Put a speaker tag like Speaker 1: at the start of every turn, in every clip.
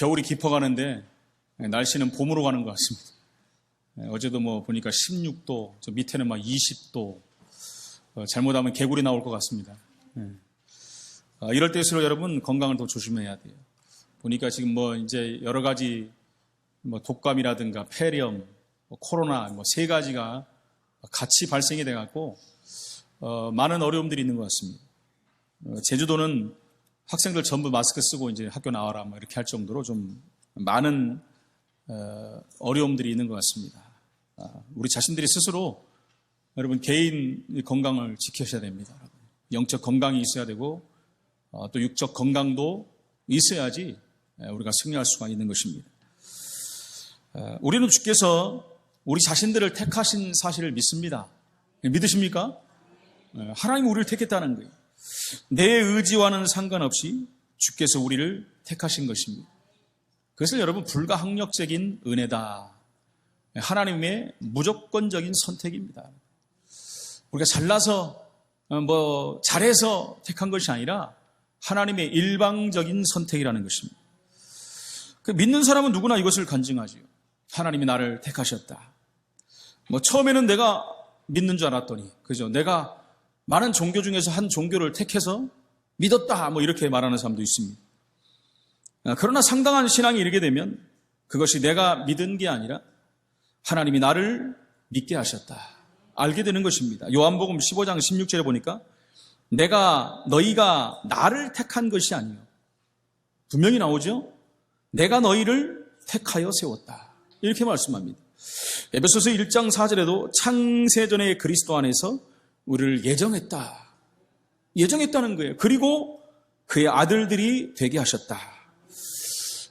Speaker 1: 겨울이 깊어가는데 날씨는 봄으로 가는 것 같습니다. 예, 어제도 뭐 보니까 16도, 저 밑에는 막 20도, 어, 잘못하면 개구리 나올 것 같습니다. 예. 어, 이럴 때일수록 여러분 건강을 더 조심해야 돼요. 보니까 지금 뭐 이제 여러 가지 뭐 독감이라든가 폐렴, 뭐 코로나 뭐 세 가지가 같이 발생이 돼갖고 어, 많은 어려움들이 있는 것 같습니다. 어, 제주도는 학생들 전부 마스크 쓰고 이제 학교 나와라 뭐 이렇게 할 정도로 좀 많은 어, 어려움들이 있는 것 같습니다. 아, 우리 자신들이 스스로 여러분 개인 건강을 지켜셔야 됩니다. 영적 건강이 있어야 되고 어, 또 육적 건강도 있어야지 우리가 승리할 수가 있는 것입니다. 어, 우리는 주께서 우리 자신들을 택하신 사실을 믿습니다. 믿으십니까? 어, 하나님 우리를 택했다는 거예요. 내 의지와는 상관없이 주께서 우리를 택하신 것입니다. 그것을 여러분 불가항력적인 은혜다. 하나님의 무조건적인 선택입니다. 우리가 잘나서 어, 뭐 잘해서 택한 것이 아니라 하나님의 일방적인 선택이라는 것입니다. 그 믿는 사람은 누구나 이것을 간증하지요. 하나님이 나를 택하셨다. 뭐 처음에는 내가 믿는 줄 알았더니 그죠? 내가 많은 종교 중에서 한 종교를 택해서 믿었다. 뭐 이렇게 말하는 사람도 있습니다. 아, 그러나 상당한 신앙이 이르게 되면 그것이 내가 믿은 게 아니라 하나님이 나를 믿게 하셨다. 알게 되는 것입니다. 요한복음 15장 16절에 보니까 내가 너희가 나를 택한 것이 아니요. 분명히 나오죠? 내가 너희를 택하여 세웠다. 이렇게 말씀합니다. 에베소서 1장 4절에도 창세전의 그리스도 안에서 우리를 예정했다. 예정했다는 거예요. 그리고 그의 아들들이 되게 하셨다.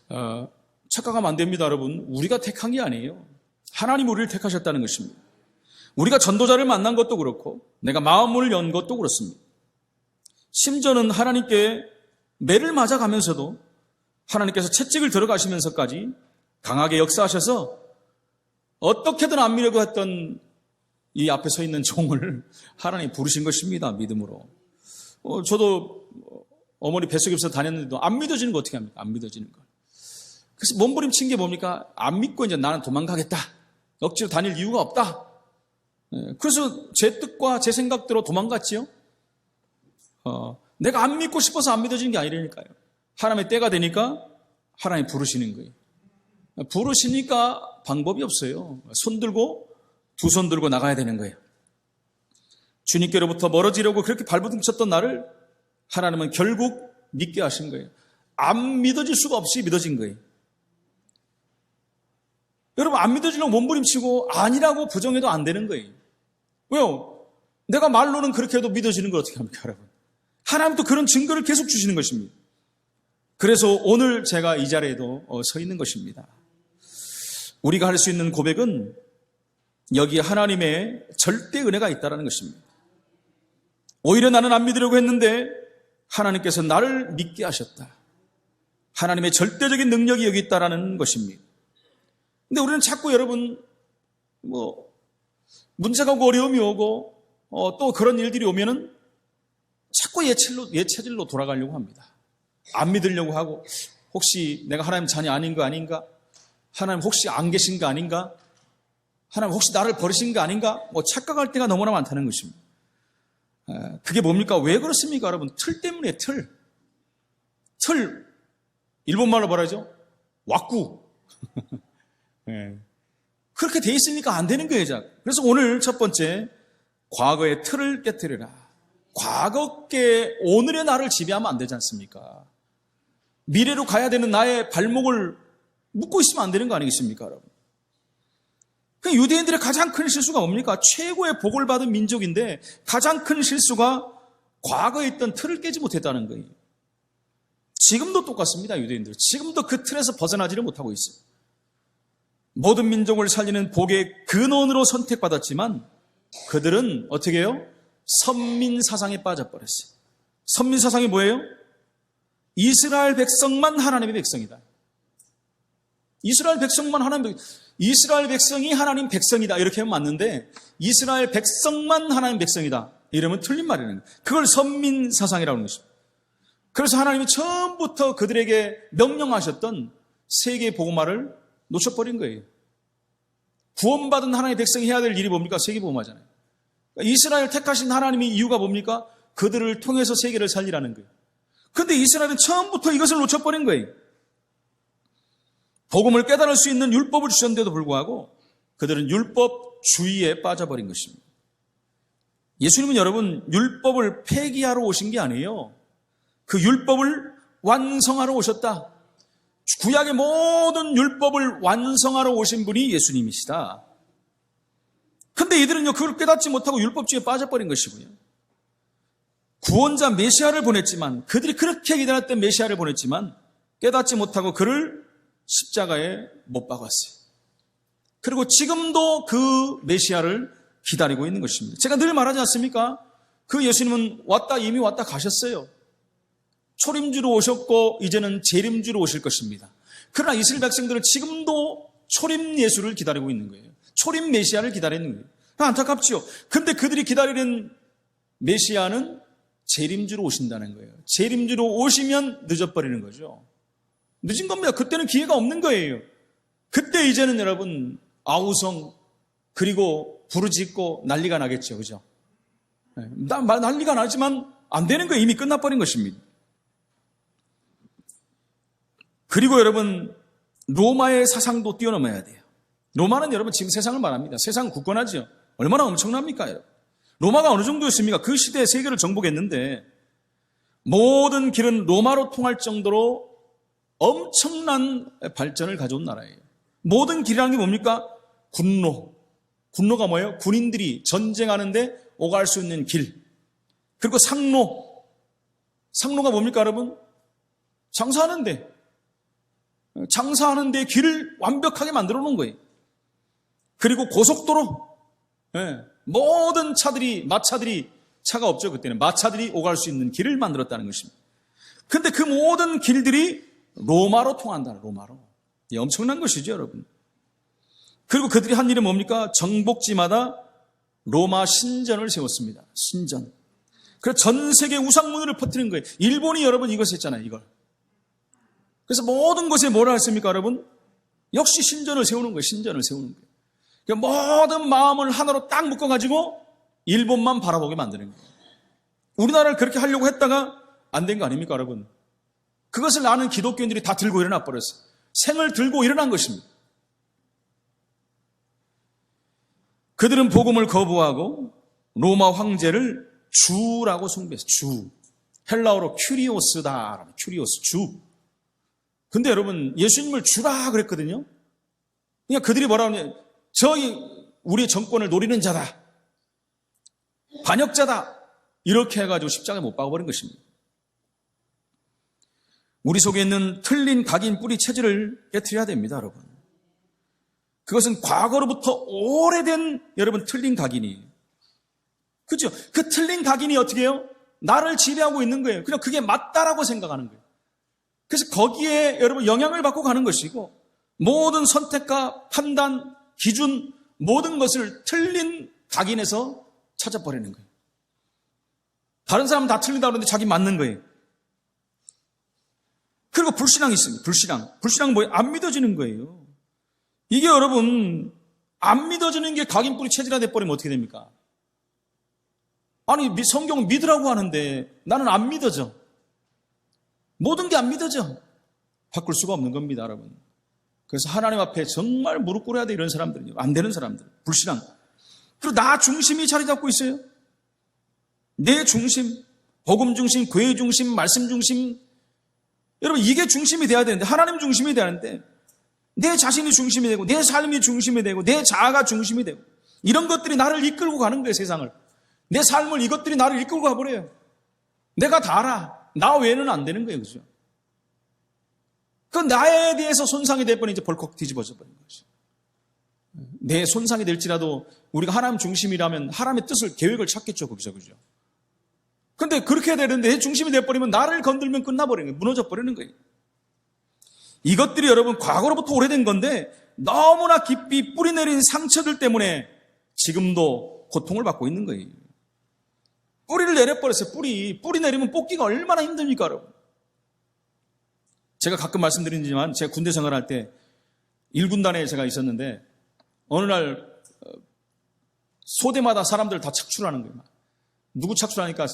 Speaker 1: 어, 착각하면 안 됩니다, 여러분. 우리가 택한 게 아니에요. 하나님 우리를 택하셨다는 것입니다. 우리가 전도자를 만난 것도 그렇고, 내가 마음을 연 것도 그렇습니다. 심지어는 하나님께 매를 맞아가면서도 하나님께서 채찍을 들어가시면서까지 강하게 역사하셔서 어떻게든 안 미려고 했던 이 앞에 서 있는 종을 하나님 부르신 것입니다. 믿음으로. 어, 저도 어머니 뱃속에서 다녔는데도 안 믿어지는 거 어떻게 합니까? 안 믿어지는 걸. 그래서 몸부림친 게 뭡니까? 안 믿고 이제 나는 도망가겠다. 억지로 다닐 이유가 없다. 예, 그래서 제 뜻과 제 생각대로 도망갔지요. 어, 내가 안 믿고 싶어서 안 믿어지는 게 아니라니까요. 하나님의 때가 되니까 하나님 부르시는 거예요. 부르시니까 방법이 없어요. 손 들고 두 손 들고 나가야 되는 거예요. 주님께로부터 멀어지려고 그렇게 발부둥쳤던 나를 하나님은 결국 믿게 하신 거예요. 안 믿어질 수가 없이 믿어진 거예요. 여러분 안 믿어지려고 몸부림치고 아니라고 부정해도 안 되는 거예요. 왜요? 내가 말로는 그렇게 해도 믿어지는 걸 어떻게 합니까, 여러분? 하나님도 그런 증거를 계속 주시는 것입니다. 그래서 오늘 제가 이 자리에도 어, 서 있는 것입니다. 우리가 할 수 있는 고백은 여기 하나님의 절대 은혜가 있다는 것입니다. 오히려 나는 안 믿으려고 했는데 하나님께서 나를 믿게 하셨다. 하나님의 절대적인 능력이 여기 있다는 것입니다. 근데 우리는 자꾸 여러분, 뭐, 문제가 오고 어려움이 오고, 어, 또 그런 일들이 오면은 자꾸 예체질로, 예체질로 돌아가려고 합니다. 안 믿으려고 하고, 혹시 내가 하나님 자녀 아닌 거 아닌가? 하나님 혹시 안 계신 거 아닌가? 하나님 혹시 나를 버리신 거 아닌가? 뭐 착각할 때가 너무나 많다는 것입니다. 그게 뭡니까? 왜 그렇습니까, 여러분? 틀 때문에 틀. 틀. 일본말로 뭐라죠? 왁구. 네. 그렇게 돼 있으니까 안 되는 거예요, 자. 그래서 오늘 첫 번째, 과거의 틀을 깨뜨려라. 과거께 오늘의 나를 지배하면 안 되지 않습니까? 미래로 가야 되는 나의 발목을 묶고 있으면 안 되는 거 아니겠습니까, 여러분? 그 유대인들의 가장 큰 실수가 뭡니까? 최고의 복을 받은 민족인데 가장 큰 실수가 과거에 있던 틀을 깨지 못했다는 거예요. 지금도 똑같습니다, 유대인들. 지금도 그 틀에서 벗어나지를 못하고 있어요. 모든 민족을 살리는 복의 근원으로 선택받았지만 그들은 어떻게 해요? 선민 사상에 빠져버렸어요. 선민 사상이 뭐예요? 이스라엘 백성만 하나님의 백성이다. 이스라엘 백성만 하나님 백 이스라엘 백성이 하나님 백성이다. 이렇게 하면 맞는데 이스라엘 백성만 하나님 백성이다. 이러면 틀린 말이에요. 그걸 선민 사상이라고 하는 것입니다. 그래서 하나님이 처음부터 그들에게 명령하셨던 세계 복음화를 놓쳐버린 거예요. 구원받은 하나님의 백성이 해야 될 일이 뭡니까? 세계 복음화잖아요. 그러니까 이스라엘 택하신 하나님의 이유가 뭡니까? 그들을 통해서 세계를 살리라는 거예요. 근데 이스라엘은 처음부터 이것을 놓쳐버린 거예요. 복음을 깨달을 수 있는 율법을 주셨는데도 불구하고 그들은 율법 주의에 빠져버린 것입니다. 예수님은 여러분 율법을 폐기하러 오신 게 아니에요. 그 율법을 완성하러 오셨다. 구약의 모든 율법을 완성하러 오신 분이 예수님이시다. 근데 이들은요, 그걸 깨닫지 못하고 율법주의에 빠져버린 것이고요. 구원자 메시아를 보냈지만, 그들이 그렇게 기다렸던 메시아를 보냈지만, 깨닫지 못하고 그를 십자가에 못 박았어요. 그리고 지금도 그 메시아를 기다리고 있는 것입니다. 제가 늘 말하지 않습니까? 그 예수님은 왔다, 이미 왔다 가셨어요. 초림주로 오셨고 이제는 재림주로 오실 것입니다. 그러나 이스라엘 백성들은 지금도 초림 예수를 기다리고 있는 거예요. 초림 메시아를 기다리는 거예요. 안타깝지요. 근데 그들이 기다리는 메시아는 재림주로 오신다는 거예요. 재림주로 오시면 늦어버리는 거죠. 늦은 겁니다. 그때는 기회가 없는 거예요. 그때 이제는 여러분 아우성 그리고 부르짖고 난리가 나겠죠. 그죠? 네, 난리가 나지만 안 되는 거예요. 이미 끝나버린 것입니다. 그리고 여러분 로마의 사상도 뛰어넘어야 돼요. 로마는 여러분 지금 세상을 말합니다. 세상은 굳건하죠. 얼마나 엄청납니까? 로마가 어느 정도였습니까? 그 시대에 세계를 정복했는데 모든 길은 로마로 통할 정도로 엄청난 발전을 가져온 나라예요. 모든 길이라는 게 뭡니까? 군로. 군로가 뭐예요? 군인들이 전쟁하는데 오갈 수 있는 길. 그리고 상로. 상로가 뭡니까, 여러분? 장사하는데. 장사하는데 길을 완벽하게 만들어 놓은 거예요. 그리고 고속도로. 예, 모든 차들이, 마차들이, 차가 없죠, 그때는. 마차들이 오갈 수 있는 길을 만들었다는 것입니다. 근데 그 모든 길들이 로마로 통한다, 로마로. 예, 엄청난 것이죠, 여러분. 그리고 그들이 한 일은 뭡니까? 정복지마다 로마 신전을 세웠습니다. 신전. 그래서 전 세계 우상문화를 퍼뜨린 거예요. 일본이 여러분 이것 했잖아요, 이걸. 그래서 모든 것에 뭐라 했습니까, 여러분? 역시 신전을 세우는 거예요, 신전을 세우는 거예요. 그러니까 모든 마음을 하나로 딱 묶어가지고 일본만 바라보게 만드는 거예요. 우리나라를 그렇게 하려고 했다가 안 된 거 아닙니까, 여러분? 그것을 아는 기독교인들이 다 들고 일어나 버렸어요. 생을 들고 일어난 것입니다. 그들은 복음을 거부하고 로마 황제를 주라고 숭배했어요. 주. 헬라어로 큐리오스다. 큐리오스, 주. 근데 여러분, 예수님을 주라 그랬거든요. 그러니까 그들이 뭐라 하냐. 저희, 우리 정권을 노리는 자다. 반역자다. 이렇게 해가지고 십자가에 못 박아버린 것입니다. 우리 속에 있는 틀린 각인 뿌리 체질을 깨뜨려야 됩니다, 여러분. 그것은 과거로부터 오래된 여러분 틀린 각인이에요. 그죠? 그 틀린 각인이 어떻게 해요? 나를 지배하고 있는 거예요. 그냥 그게 맞다라고 생각하는 거예요. 그래서 거기에 여러분 영향을 받고 가는 것이고 모든 선택과 판단, 기준, 모든 것을 틀린 각인에서 찾아버리는 거예요. 다른 사람은 다 틀리다 그러는데 자기 맞는 거예요. 그리고 불신앙이 있습니다. 불신앙. 불신앙은 뭐예요? 안 믿어지는 거예요. 이게 여러분, 안 믿어지는 게 각인뿌리 체질화 돼버리면 어떻게 됩니까? 아니, 성경은 믿으라고 하는데 나는 안 믿어져. 모든 게 안 믿어져. 바꿀 수가 없는 겁니다, 여러분. 그래서 하나님 앞에 정말 무릎 꿇어야 돼, 이런 사람들은요. 안 되는 사람들. 불신앙. 그리고 나 중심이 자리 잡고 있어요. 내 중심, 복음 중심, 교회 중심, 말씀 중심. 여러분, 이게 중심이 돼야 되는데, 하나님 중심이 하는데, 내 자신이 중심이 되고, 내 삶이 중심이 되고, 내 자아가 중심이 되고, 이런 것들이 나를 이끌고 가는 거예요, 세상을. 내 삶을 이것들이 나를 이끌고 가버려요. 내가 다 알아. 나 외에는 안 되는 거예요. 그죠? 그 나에 대해서 손상이 될 뻔 이제 벌컥 뒤집어져 버린 거죠. 내 손상이 될지라도 우리가 하나님 중심이라면 하나님의 뜻을, 계획을 찾겠죠. 거기서. 그죠? 근데 그렇게 해야 되는데 내 중심이 돼버리면 나를 건들면 끝나버리는 거예요. 무너져 버리는 거예요. 이것들이 여러분 과거로부터 오래된 건데 너무나 깊이 뿌리 내린 상처들 때문에 지금도 고통을 받고 있는 거예요. 뿌리를 내려버렸어요. 뿌리. 뿌리 내리면 뽑기가 얼마나 힘듭니까, 여러분? 제가 가끔 말씀드리지만 제가 군대 생활할 때 1군단에 제가 있었는데 어느 날 어, 소대마다 사람들 다 착출하는 거예요. 막. 누구 착출하니까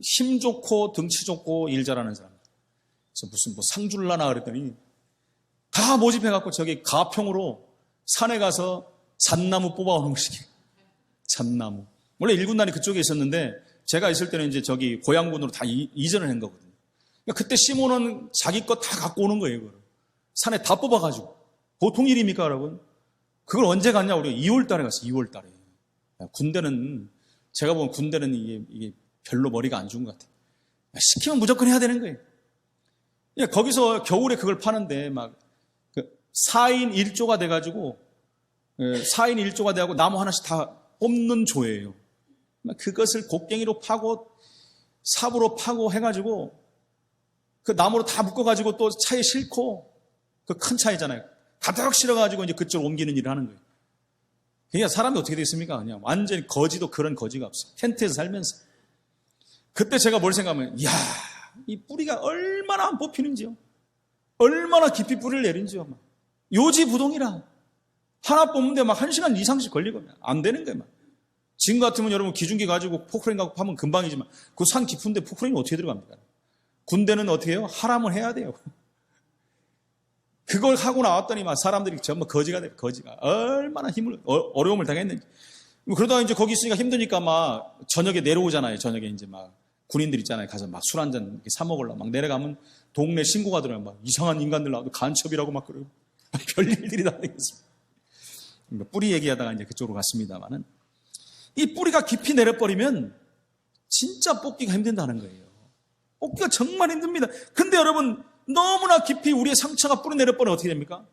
Speaker 1: 힘 좋고 등치 좋고 일 잘하는 사람. 그래서 무슨 뭐 상줄라나 그랬더니 다 모집해갖고 저기 가평으로 산에 가서 잣나무 뽑아오는 것이기. 잣나무. 원래 일군단이 그쪽에 있었는데 제가 있을 때는 이제 저기 고향군으로 다 이, 이전을 한 거거든요. 그러니까 그때 시몬은 자기 것 다 갖고 오는 거예요. 그걸. 산에 다 뽑아가지고. 보통 일입니까, 여러분? 그걸 언제 갔냐? 우리가 2월 달에 갔어, 2월 달에. 군대는, 제가 보면 군대는 이게, 이게 별로 머리가 안 좋은 것 같아요. 시키면 무조건 해야 되는 거예요. 예, 거기서 겨울에 그걸 파는데 막 그 4인 1조가 돼가지고 예, 4인 1조가 돼가고 나무 하나씩 다 뽑는 조예요. 막 그것을 곡괭이로 파고 삽으로 파고 해가지고 그 나무로 다 묶어가지고 또 차에 싣고 그 큰 차이잖아요. 가득 실어가지고 이제 그쪽 옮기는 일을 하는 거예요. 그러니까 사람이 어떻게 됐습니까? 그냥 완전히 거지도 그런 거지가 없어. 텐트에서 살면서. 그때 제가 뭘 생각하면, 이야, 이 뿌리가 얼마나 안 뽑히는지요. 얼마나 깊이 뿌리를 내린지요. 막. 요지부동이라. 하나 뽑는데 막 한 시간 이상씩 걸리거든요. 안 되는 거예요. 막. 지금 같으면 여러분 기중기 가지고 포크레인 갖고 파면 금방이지만 그 산 깊은데 포크레인이 어떻게 들어갑니까? 군대는 어떻게 해요? 하람을 해야 돼요. 그걸 하고 나왔더니 막 사람들이 전부 거지가 돼요. 거지가. 얼마나 힘을, 어, 려움을 당했는지. 그러다가 이제 거기 있으니까 힘드니까 막 저녁에 내려오잖아요. 저녁에 이제 막 군인들 있잖아요. 가서 막 술 한 잔 사먹으려고 막 내려가면 동네 신고가 들어요. 막 이상한 인간들 나와도 간첩이라고 막 그러고. 별일들이 다 되겠습니다. 뿌리 얘기하다가 이제 그쪽으로 갔습니다만은 이 뿌리가 깊이 내려버리면 진짜 뽑기가 힘든다는 거예요. 뽑기가 정말 힘듭니다. 근데 여러분 너무나 깊이 우리의 상처가 뿌리 내려버리면 어떻게 됩니까?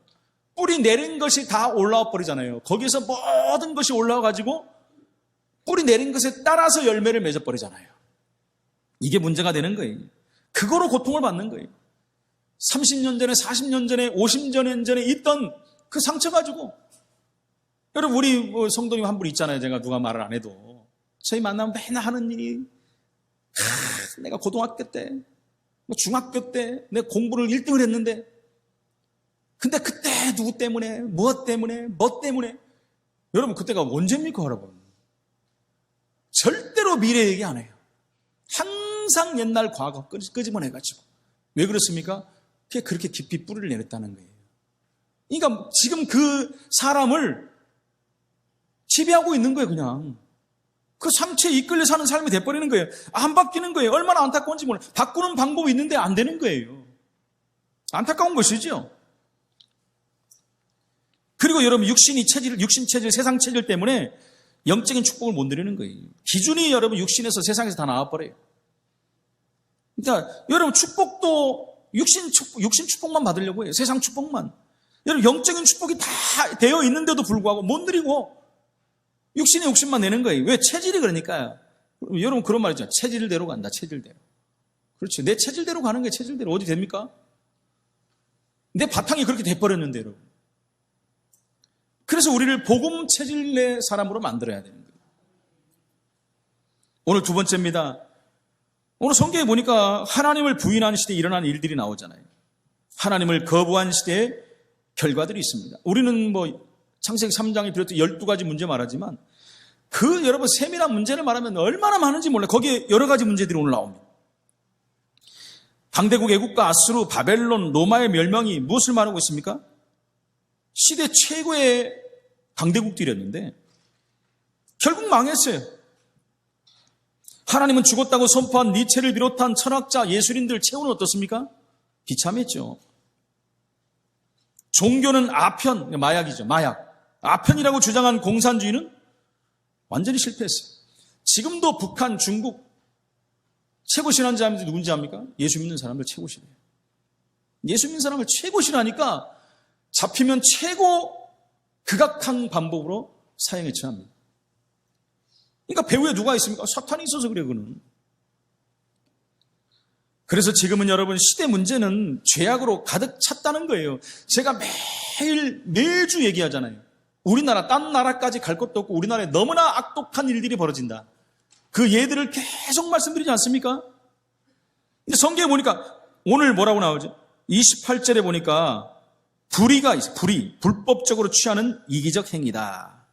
Speaker 1: 뿌리 내린 것이 다 올라와 버리잖아요. 거기서 모든 것이 올라와 가지고 뿌리 내린 것에 따라서 열매를 맺어 버리잖아요. 이게 문제가 되는 거예요. 그거로 고통을 받는 거예요. 30년 전에, 40년 전에, 50년 전에 있던 그 상처 가지고 여러분 우리 뭐 성도님 한 분 있잖아요. 제가 누가 말을 안 해도 저희 만나면 맨날 하는 일이 하, 내가 고등학교 때, 뭐 중학교 때 내 공부를 1등을 했는데 근데 그때 누구 때문에, 무엇 때문에, 뭐 때문에 여러분 그때가 언제입니까 여러분? 절대로 미래 얘기 안 해요. 항상 옛날 과거 끄집어내가지고 왜 그렇습니까? 그게 그렇게 깊이 뿌리를 내렸다는 거예요. 그러니까 지금 그 사람을 지배하고 있는 거예요, 그냥. 그 상처에 이끌려 사는 삶이 돼버리는 거예요. 안 바뀌는 거예요. 얼마나 안타까운지 몰라요. 바꾸는 방법이 있는데 안 되는 거예요. 안타까운 것이죠. 그리고 여러분, 육신이 체질, 육신 체질, 세상 체질 때문에 영적인 축복을 못 누리는 거예요. 기준이 여러분, 육신에서 세상에서 다 나와버려요. 그러니까 여러분, 축복도 육신 축복, 육신 축복만 받으려고 해요. 세상 축복만. 여러분, 영적인 축복이 다 되어 있는데도 불구하고 못 누리고 육신의 욕심만 내는 거예요. 왜? 체질이 그러니까요. 여러분 그런 말 있잖아요. 체질대로 간다. 체질대로. 그렇지. 내 체질대로 가는 게 체질대로 어디 됩니까? 내 바탕이 그렇게 돼버렸는데 여러분. 그래서 우리를 복음 체질내 사람으로 만들어야 되는 거예요. 오늘 두 번째입니다. 오늘 성경에 보니까 하나님을 부인한 시대에 일어난 일들이 나오잖아요. 하나님을 거부한 시대의 결과들이 있습니다. 우리는 뭐 창세기 3장에 비롯해 12가지 문제 말하지만 그 여러분 세밀한 문제를 말하면 얼마나 많은지 몰라요. 거기에 여러 가지 문제들이 오늘 나옵니다. 당대국 애국가 아수르, 바벨론, 로마의 멸망이 무엇을 말하고 있습니까? 시대 최고의 강대국들이었는데 결국 망했어요. 하나님은 죽었다고 선포한 니체를 비롯한 철학자, 예술인들 최후는 어떻습니까? 비참했죠. 종교는 아편, 마약이죠. 마약. 아편이라고 주장한 공산주의는 완전히 실패했어요. 지금도 북한, 중국 최고 신앙자들이 누군지 압니까? 예수 믿는 사람들 최고 신이에요. 예수 믿는 사람을 최고 신하니까 잡히면 최고 극악한 방법으로 사형에 처합니다. 그러니까 배후에 누가 있습니까? 사탄이 있어서 그래요, 그는. 그래서 지금은 여러분 시대 문제는 죄악으로 가득 찼다는 거예요. 제가 매일 매주 얘기하잖아요. 우리나라 딴 나라까지 갈 것도 없고 우리나라에 너무나 악독한 일들이 벌어진다. 그 예들을 계속 말씀드리지 않습니까? 근데 성경에 보니까 오늘 뭐라고 나오죠? 28절에 보니까 불의가 있어. 불의. 불법적으로 취하는 이기적 행위다.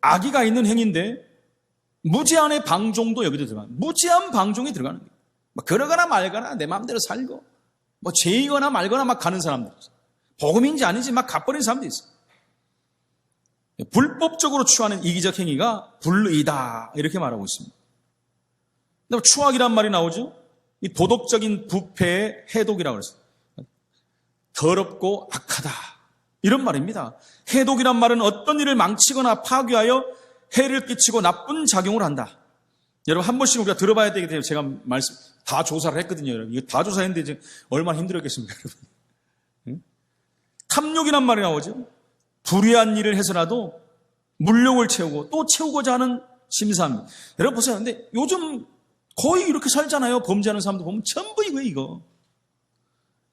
Speaker 1: 악의가 있는 행위인데 무제한의 방종도 여기도 들어가. 무제한 방종이 들어가는 거예요. 뭐 그러거나 말거나 내 마음대로 살고 뭐 죄이거나 말거나 막 가는 사람들 있어. 복음인지 아닌지 막 가버리는 사람도 있어. 불법적으로 취하는 이기적 행위가 불의다 이렇게 말하고 있습니다. 추악이란 말이 나오죠. 이 도덕적인 부패의 해독이라고 그랬어요. 더럽고 악하다. 이런 말입니다. 해독이란 말은 어떤 일을 망치거나 파괴하여 해를 끼치고 나쁜 작용을 한다. 여러분 한 번씩 우리가 들어봐야 되기 때문에 제가 말씀 다 조사를 했거든요. 여러분 이거 다 조사했는데 이제 얼마나 힘들었겠습니까, 여러분? 응? 탐욕이란 말이 나오죠. 불의한 일을 해서라도 물욕을 채우고 또 채우고자 하는 심사입니다. 여러분 보세요. 근데 요즘 거의 이렇게 살잖아요. 범죄하는 사람들 보면 전부 이거 이거.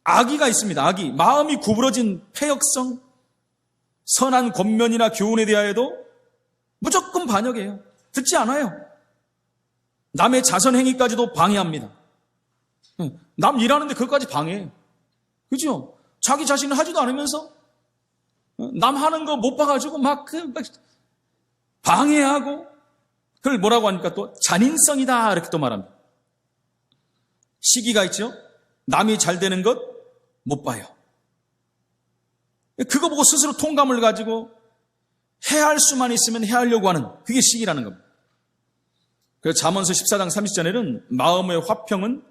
Speaker 1: 악의가 있습니다. 악의. 마음이 구부러진 폐역성, 선한 권면이나 교훈에 대하여도 무조건 반역해요. 듣지 않아요. 남의 자선 행위까지도 방해합니다. 남 일하는데 그것까지 방해해요. 그죠? 자기 자신은 하지도 않으면서 남 하는 거 못 봐가지고 막, 그, 막 방해하고 그걸 뭐라고 하니까 또 잔인성이다 이렇게 또 말합니다. 시기가 있죠. 남이 잘 되는 것 못 봐요. 그거 보고 스스로 통감을 가지고 해할 수만 있으면 해하려고 하는 그게 시기라는 겁니다. 그래서 잠언서 14장 30절에는 마음의 화평은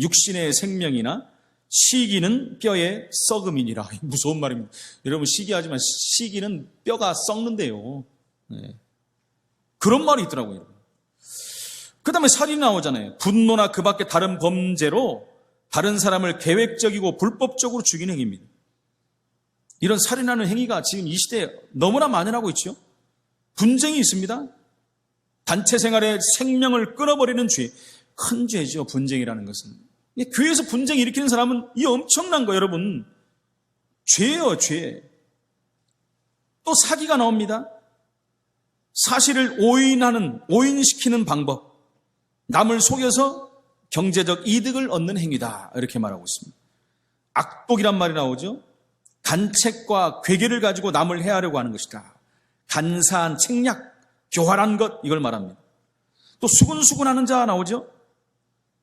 Speaker 1: 육신의 생명이나 시기는 뼈의 썩음이니라. 무서운 말입니다. 여러분 시기하지만 시기는 뼈가 썩는데요. 네. 그런 말이 있더라고요. 그 다음에 살인이 나오잖아요. 분노나 그 밖에 다른 범죄로 다른 사람을 계획적이고 불법적으로 죽이는 행위입니다. 이런 살인하는 행위가 지금 이 시대에 너무나 만연하고 있죠. 분쟁이 있습니다. 단체 생활에 생명을 끊어버리는 죄. 큰 죄죠, 분쟁이라는 것은. 교회에서 분쟁 일으키는 사람은 이 엄청난 거, 여러분. 죄예요, 죄. 또 사기가 나옵니다. 사실을 오인하는, 오인시키는 방법. 남을 속여서 경제적 이득을 얻는 행위다. 이렇게 말하고 있습니다. 악독이란 말이 나오죠. 간책과 괴계를 가지고 남을 해하려고 하는 것이다. 간사한 책략, 교활한 것, 이걸 말합니다. 또 수근수근하는 자 나오죠.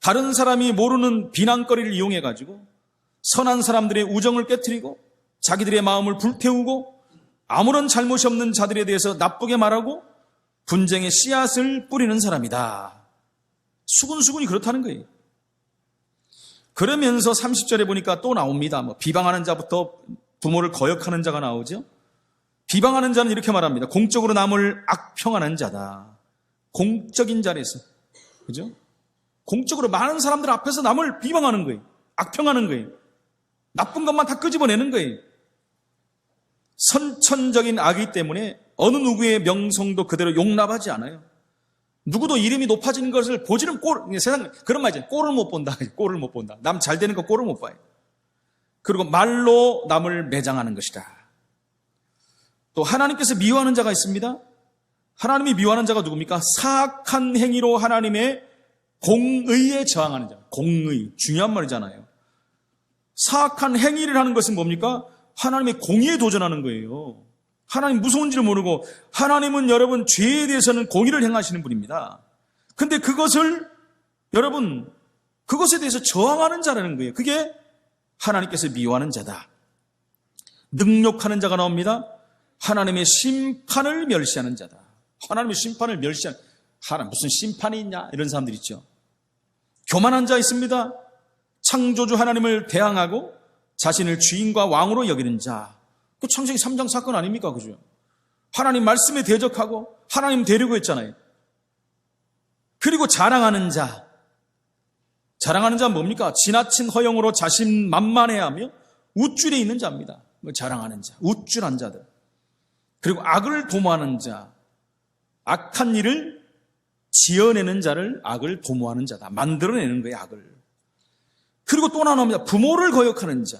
Speaker 1: 다른 사람이 모르는 비난거리를 이용해 가지고 선한 사람들의 우정을 깨뜨리고 자기들의 마음을 불태우고 아무런 잘못이 없는 자들에 대해서 나쁘게 말하고 분쟁의 씨앗을 뿌리는 사람이다. 수근수근이 그렇다는 거예요. 그러면서 30절에 보니까 또 나옵니다. 뭐 비방하는 자부터 부모를 거역하는 자가 나오죠. 비방하는 자는 이렇게 말합니다. 공적으로 남을 악평하는 자다. 공적인 자리에서. 그죠? 공적으로 많은 사람들 앞에서 남을 비방하는 거예요. 악평하는 거예요. 나쁜 것만 다 끄집어내는 거예요. 선천적인 악이 때문에 어느 누구의 명성도 그대로 용납하지 않아요. 누구도 이름이 높아지는 것을 보지는 꼴, 세상, 그런 말 있잖아요. 꼴을 못 본다. 꼴을 못 본다. 남 잘 되는 거 꼴을 못 봐요. 그리고 말로 남을 매장하는 것이다. 또 하나님께서 미워하는 자가 있습니다. 하나님이 미워하는 자가 누굽니까? 사악한 행위로 하나님의 공의에 저항하는 자. 공의. 중요한 말이잖아요. 사악한 행위를 하는 것은 뭡니까? 하나님의 공의에 도전하는 거예요. 하나님 무서운지를 모르고 하나님은 여러분 죄에 대해서는 공의를 행하시는 분입니다. 근데 그것을 여러분 그것에 대해서 저항하는 자라는 거예요. 그게 하나님께서 미워하는 자다. 능욕하는 자가 나옵니다. 하나님의 심판을 멸시하는 자다. 하나님의 심판을 멸시하는 하나님 무슨 심판이 있냐 이런 사람들 있죠. 교만한 자 있습니다. 창조주 하나님을 대항하고 자신을 주인과 왕으로 여기는 자. 그 창세기 3장 사건 아닙니까? 그죠? 하나님 말씀에 대적하고 하나님 되려고 했잖아요. 그리고 자랑하는 자. 자랑하는 자는 뭡니까? 지나친 허영으로 자신 만만해하며 우쭐에 있는 자입니다. 뭐 자랑하는 자, 우쭐한 자들. 그리고 악을 도모하는 자, 악한 일을 지어내는 자를 악을 도모하는 자다. 만들어내는 거예요, 악을. 그리고 또 하나 나옵니다. 부모를 거역하는 자.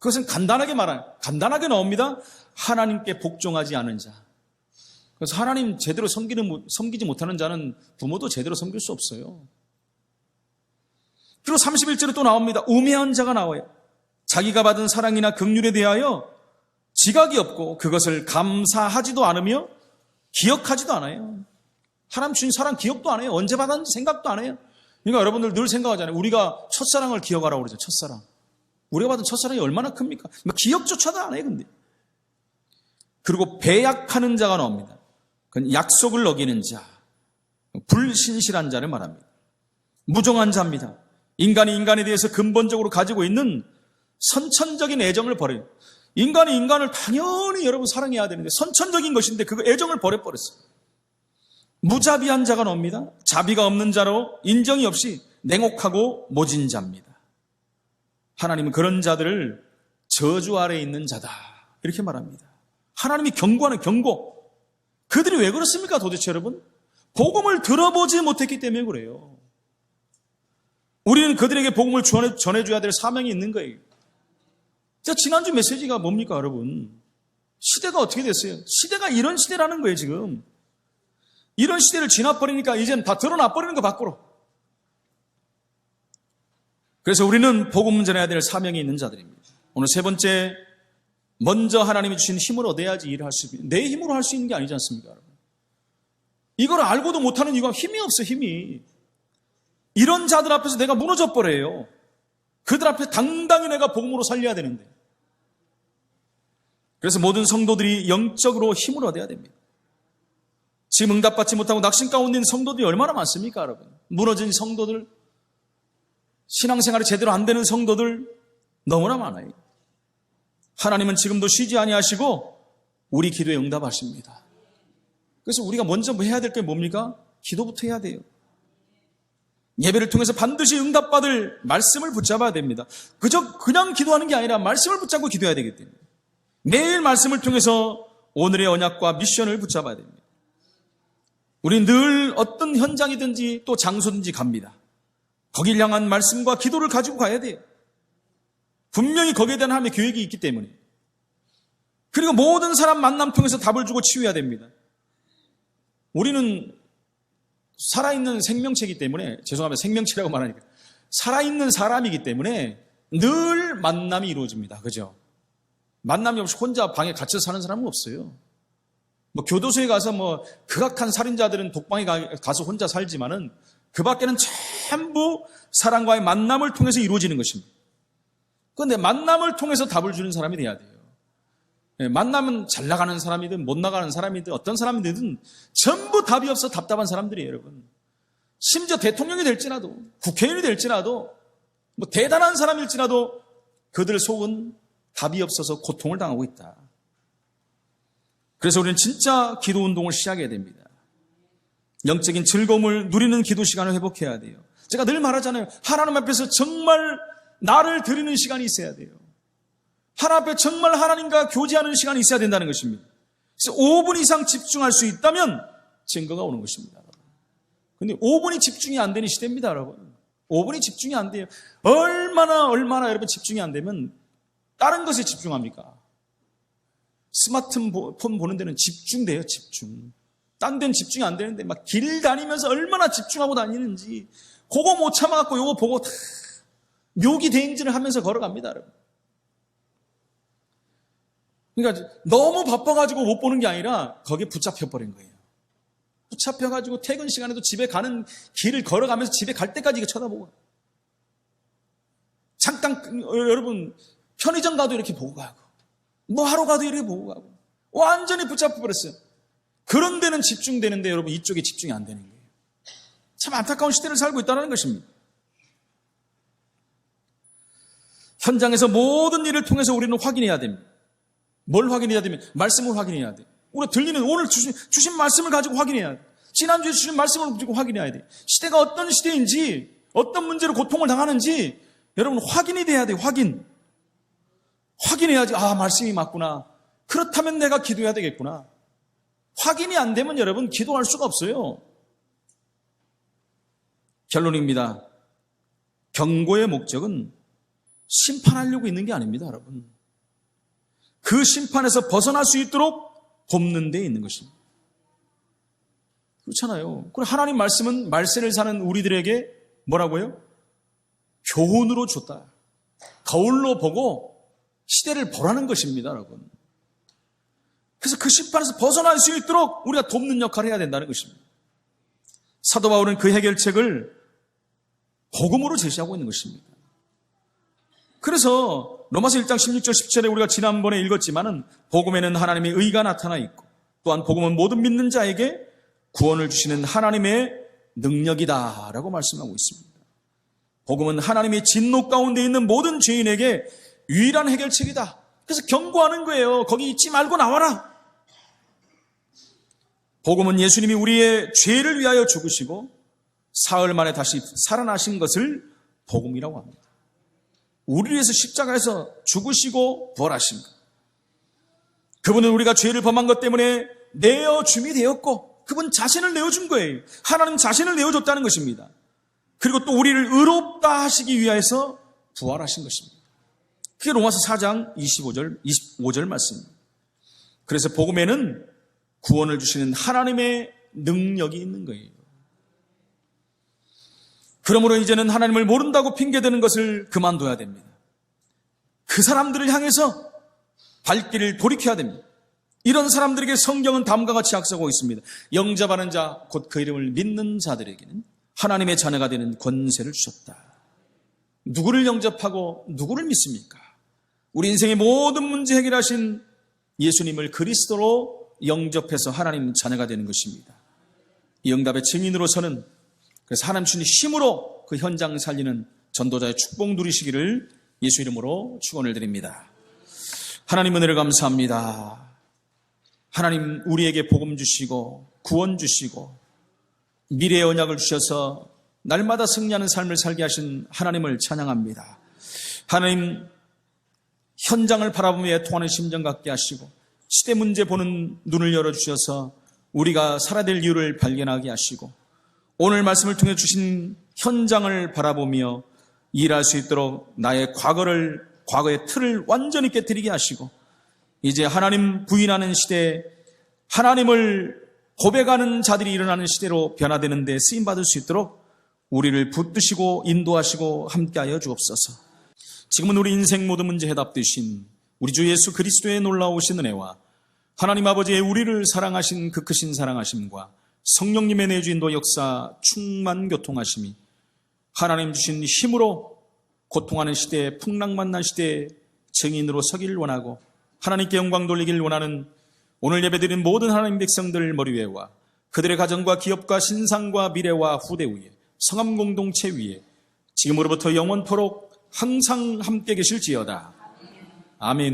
Speaker 1: 그것은 간단하게 말하는, 간단하게 나옵니다. 하나님께 복종하지 않은 자. 그래서 하나님 제대로 섬기는, 섬기지 못하는 자는 부모도 제대로 섬길 수 없어요. 그리고 31절에 또 나옵니다. 우매한 자가 나와요. 자기가 받은 사랑이나 긍휼에 대하여 지각이 없고 그것을 감사하지도 않으며 기억하지도 않아요. 하나님 주신 사랑 기억도 안 해요. 언제 받았는지 생각도 안 해요. 그러니까 여러분들 늘 생각하잖아요. 우리가 첫사랑을 기억하라고 그러죠. 첫사랑. 우리가 받은 첫사랑이 얼마나 큽니까? 뭐 기억조차도 안 해요, 근데. 그리고 배약하는 자가 나옵니다. 그건 약속을 어기는 자, 불신실한 자를 말합니다. 무정한 자입니다. 인간이 인간에 대해서 근본적으로 가지고 있는 선천적인 애정을 버려요. 인간이 인간을 당연히 여러분 사랑해야 되는데 선천적인 것인데 그 애정을 버려버렸어요. 무자비한 자가 나옵니다. 자비가 없는 자로 인정이 없이 냉혹하고 모진 자입니다. 하나님은 그런 자들을 저주 아래 있는 자다. 이렇게 말합니다. 하나님이 경고하는 경고. 그들이 왜 그렇습니까 도대체 여러분? 복음을 들어보지 못했기 때문에 그래요. 우리는 그들에게 복음을 전해, 전해줘야 될 사명이 있는 거예요. 자, 지난주 메시지가 뭡니까, 여러분? 시대가 어떻게 됐어요? 시대가 이런 시대라는 거예요, 지금. 이런 시대를 지나버리니까 이제는 다 드러나버리는 거 밖으로. 그래서 우리는 복음 전해야 될 사명이 있는 자들입니다. 오늘 세 번째, 먼저 하나님이 주신 힘을 얻어야지 일을 할 수 있는, 내 힘으로 할 수 있는 게 아니지 않습니까, 여러분? 이걸 알고도 못하는 이유가 힘이 없어, 힘이. 이런 자들 앞에서 내가 무너져 버려요. 그들 앞에 당당히 내가 복음으로 살려야 되는데. 그래서 모든 성도들이 영적으로 힘을 얻어야 됩니다. 지금 응답받지 못하고 낙심 가운데 있는 성도들이 얼마나 많습니까, 여러분? 무너진 성도들, 신앙생활이 제대로 안 되는 성도들 너무나 많아요. 하나님은 지금도 쉬지 아니하시고 우리 기도에 응답하십니다. 그래서 우리가 먼저 뭐 해야 될 게 뭡니까? 기도부터 해야 돼요. 예배를 통해서 반드시 응답받을 말씀을 붙잡아야 됩니다. 그저 그냥 기도하는 게 아니라 말씀을 붙잡고 기도해야 되기 때문에 매일 말씀을 통해서 오늘의 언약과 미션을 붙잡아야 됩니다. 우리 늘 어떤 현장이든지 또 장소든지 갑니다. 거길 향한 말씀과 기도를 가지고 가야 돼요. 분명히 거기에 대한 하나님의 계획이 있기 때문에. 그리고 모든 사람 만남 통해서 답을 주고 치유해야 됩니다. 우리는 살아있는 생명체이기 때문에, 죄송합니다. 생명체라고 말하니까. 살아있는 사람이기 때문에 늘 만남이 이루어집니다. 그죠? 만남이 없이 혼자 방에 갇혀 사는 사람은 없어요. 뭐 교도소에 가서 뭐 극악한 살인자들은 독방에 가서 혼자 살지만은 그 밖에는 전부 사랑과의 만남을 통해서 이루어지는 것입니다. 그런데 만남을 통해서 답을 주는 사람이 돼야 돼요. 예, 만나면 잘 나가는 사람이든 못 나가는 사람이든 어떤 사람이든 전부 답이 없어 답답한 사람들이에요, 여러분. 심지어 대통령이 될지라도 국회의원이 될지라도 뭐 대단한 사람일지라도 그들 속은 답이 없어서 고통을 당하고 있다. 그래서 우리는 진짜 기도 운동을 시작해야 됩니다. 영적인 즐거움을 누리는 기도 시간을 회복해야 돼요. 제가 늘 말하잖아요. 하나님 앞에서 정말 나를 드리는 시간이 있어야 돼요. 하나님 앞에 정말 하나님과 교제하는 시간이 있어야 된다는 것입니다. 그래서 5분 이상 집중할 수 있다면 증거가 오는 것입니다. 근데 5분이 집중이 안 되는 시대입니다, 여러분. 5분이 집중이 안 돼요. 얼마나, 얼마나 여러분 집중이 안 되면 다른 것에 집중합니까? 스마트폰 보는 데는 집중돼요, 집중. 딴 데는 집중이 안 되는데 막 길 다니면서 얼마나 집중하고 다니는지 그거 못 참아갖고 요거 보고 다 묘기 대행진을 하면서 걸어갑니다, 여러분. 그러니까 너무 바빠가지고 못 보는 게 아니라 거기에 붙잡혀버린 거예요. 붙잡혀가지고 퇴근 시간에도 집에 가는 길을 걸어가면서 집에 갈 때까지 이거 쳐다보고. 잠깐, 어, 여러분, 편의점 가도 이렇게 보고 가고, 뭐 하러 가도 이렇게 보고 가고, 완전히 붙잡혀 버렸어요. 그런 데는 집중되는데 여러분 이쪽에 집중이 안 되는 거예요. 참 안타까운 시대를 살고 있다는 것입니다. 현장에서 모든 일을 통해서 우리는 확인해야 됩니다. 뭘 확인해야 되면 말씀을 확인해야 돼. 우리가 들리는 오늘 주신, 주신 말씀을 가지고 확인해야 돼. 지난주에 주신 말씀을 가지고 확인해야 돼. 시대가 어떤 시대인지, 어떤 문제로 고통을 당하는지 여러분 확인이 돼야 돼. 확인. 확인해야지. 아 말씀이 맞구나. 그렇다면 내가 기도해야 되겠구나. 확인이 안 되면 여러분 기도할 수가 없어요. 결론입니다. 경고의 목적은 심판하려고 있는 게 아닙니다, 여러분. 그 심판에서 벗어날 수 있도록 돕는 데 있는 것입니다. 그렇잖아요. 그리고 하나님 말씀은 말세를 사는 우리들에게 뭐라고요? 교훈으로 줬다. 거울로 보고 시대를 보라는 것입니다, 여러분. 그래서 그 심판에서 벗어날 수 있도록 우리가 돕는 역할을 해야 된다는 것입니다. 사도 바울은 그 해결책을 복음으로 제시하고 있는 것입니다. 그래서 로마서 1장 16절 17절에 우리가 지난번에 읽었지만은 복음에는 하나님의 의가 나타나 있고 또한 복음은 모든 믿는 자에게 구원을 주시는 하나님의 능력이다라고 말씀하고 있습니다. 복음은 하나님의 진노 가운데 있는 모든 죄인에게 유일한 해결책이다. 그래서 경고하는 거예요. 거기 있지 말고 나와라. 복음은 예수님이 우리의 죄를 위하여 죽으시고 사흘 만에 다시 살아나신 것을 복음이라고 합니다. 우리를 위해서 십자가에서 죽으시고 부활하신 것. 그분은 우리가 죄를 범한 것 때문에 내어줌이 되었고 그분 자신을 내어준 거예요. 하나님 자신을 내어줬다는 것입니다. 그리고 또 우리를 의롭다 하시기 위해서 부활하신 것입니다. 그게 로마서 4장 25절, 25절 말씀입니다. 그래서 복음에는 구원을 주시는 하나님의 능력이 있는 거예요. 그러므로 이제는 하나님을 모른다고 핑계대는 것을 그만둬야 됩니다. 그 사람들을 향해서 발길을 돌이켜야 됩니다. 이런 사람들에게 성경은 다음과 같이 약속하고 있습니다. 영접하는 자, 곧 그 이름을 믿는 자들에게는 하나님의 자녀가 되는 권세를 주셨다. 누구를 영접하고 누구를 믿습니까? 우리 인생의 모든 문제 해결하신 예수님을 그리스도로 영접해서 하나님 자녀가 되는 것입니다. 이 응답의 증인으로 서는 그래서 하나님 주신 힘으로 그 현장 살리는 전도자의 축복 누리시기를 예수 이름으로 축원을 드립니다. 하나님 은혜를 감사합니다. 하나님 우리에게 복음 주시고 구원 주시고 미래의 언약을 주셔서 날마다 승리하는 삶을 살게 하신 하나님을 찬양합니다. 하나님 현장을 바라보며 애통하는 심정 갖게 하시고 시대 문제 보는 눈을 열어주셔서 우리가 살아야 될 이유를 발견하게 하시고 오늘 말씀을 통해 주신 현장을 바라보며 일할 수 있도록 나의 과거를, 과거의 틀을 완전히 깨뜨리게 하시고 이제 하나님 부인하는 시대에 하나님을 고백하는 자들이 일어나는 시대로 변화되는 데 쓰임 받을 수 있도록 우리를 붙드시고 인도하시고 함께하여 주옵소서. 지금은 우리 인생 모든 문제 해답 되신 우리 주 예수 그리스도의 놀라우신 은혜와 하나님 아버지의 우리를 사랑하신 그 크신 사랑하심과 성령님의 내주인도 역사 충만 교통하심이 하나님 주신 힘으로 고통하는 시대에 풍랑 만난 시대에 증인으로 서기를 원하고 하나님께 영광 돌리기를 원하는 오늘 예배드린 모든 하나님 백성들 머리 위에와 그들의 가정과 기업과 신상과 미래와 후대 위에 성함 공동체 위에 지금으로부터 영원토록 항상 함께 계실지어다. 아멘.